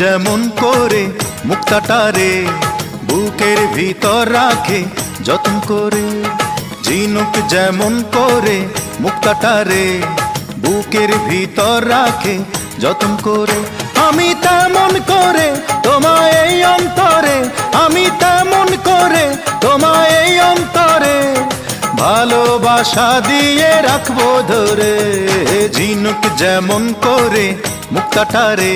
যেমন করে মুক্তাটারে বুকের ভিতর রাখে, যতন করে। ঝিনুক যেমন করে মুক্তাটারে বুকের ভিতর রাখে, যতন করে। আমি তেমন করে তোমায় এই অন্তরে, আমি তেমন করে তোমায় এই অন্তরে। ভালোবাসা দিয়ে রাখব ধরে, ঝিনুক যেমন করে মুক্তাটারে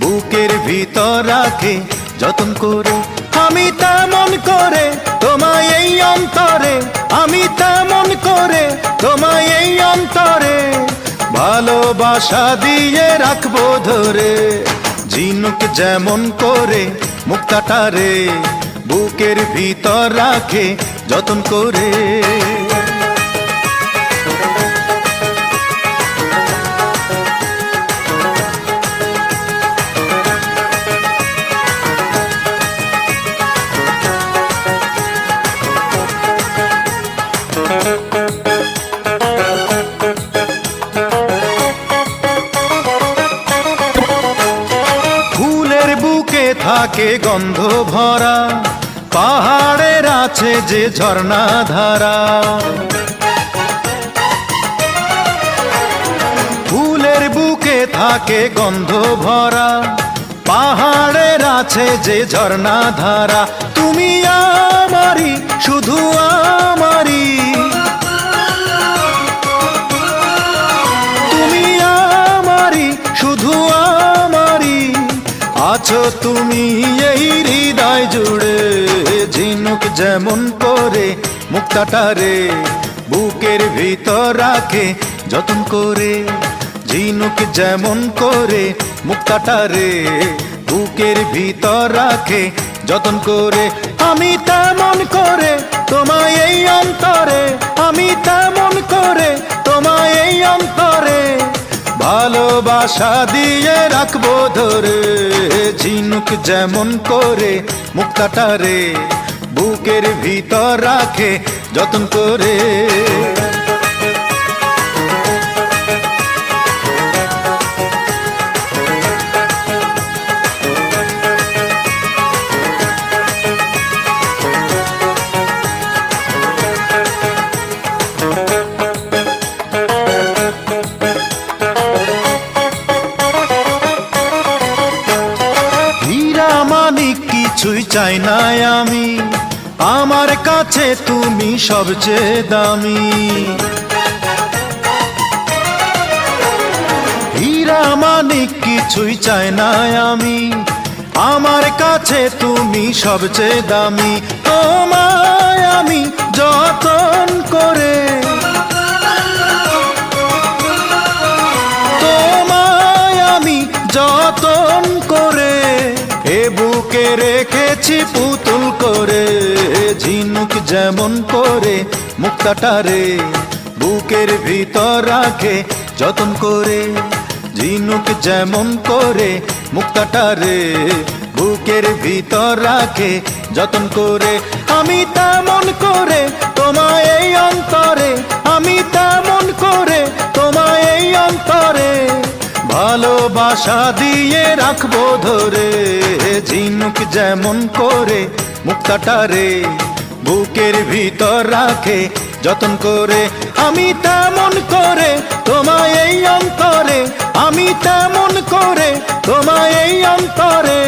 বুকের ভিতর রাখে, যতন করে। আমি তেমন করে তোমায় এই অন্তরে, আমি তেমন করে তোমায় এই অন্তরে। ভালোবাসা দিয়ে রাখব ধরে, ঝিনুক যেমন করে মুক্তাটারে বুকের ভিতর রাখে, যতন করে। ফুলের বুকে থাকে গন্ধ ভরা, পাহাড়ের আছে যে ঝর্ণা ধারা। ফুলের বুকে থাকে গন্ধ ভরা, পাহাড়ের আছে যে ঝর্ণা ধারা। তুমি আমারি শুধু আমারি আছো তুমি এই হৃদয় জুড়ে, ঝিনুক যেমন করে মুক্তাটারে বুকের ভিতর রাখে যতন করে, ঝিনুক যেমন করে মুক্তাটারে বুকের ভিতর রাখে যতন করে। আমি তেমন করে তোমায় এই অন্তরে, আমি তেমন করে তোমায় এই অন্তরে ভালোবাসা দিয়ে রাখব ধরে ঝিনুক যেমন করে মুক্তাটারে বুকের ভিতর রাখে যতন করে। মানিক কিছুই চাই না আমি। আমার কাছে তুমি সবচেয়ে দামি। হীরা মানিক কিছুই চাই না আমি। আমার কাছে তুমি সবচেয়ে দামি। তোমায় আমি যতন করে রেখেছি পুতুল করে ঝিনুক যেমন করে মুক্তাটারে বুকের ভিতর রাখে, যতন করে ঝিনুক যেমন করে মুক্তাটারে বুকের ভিতর রাখে, যতন করে, আমি তেমন করে তোমায় এই অন্তরে ভালোবাসা দিয়ে রাখব ধরে, ঝিনুক যেমন করে মুক্তাটারে বুকের ভিতর রাখে, যতন করে, আমি তেমন করে তোমায় এই অন্তরে, আমি তেমন করে তোমায় এই অন্তরে,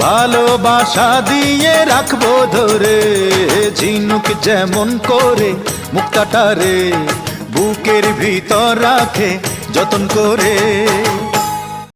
ভালোবাসা দিয়ে রাখব ধরে, ঝিনুক যেমন করে মুক্তাটারে বুকের ভিতর রাখে, যতন করে।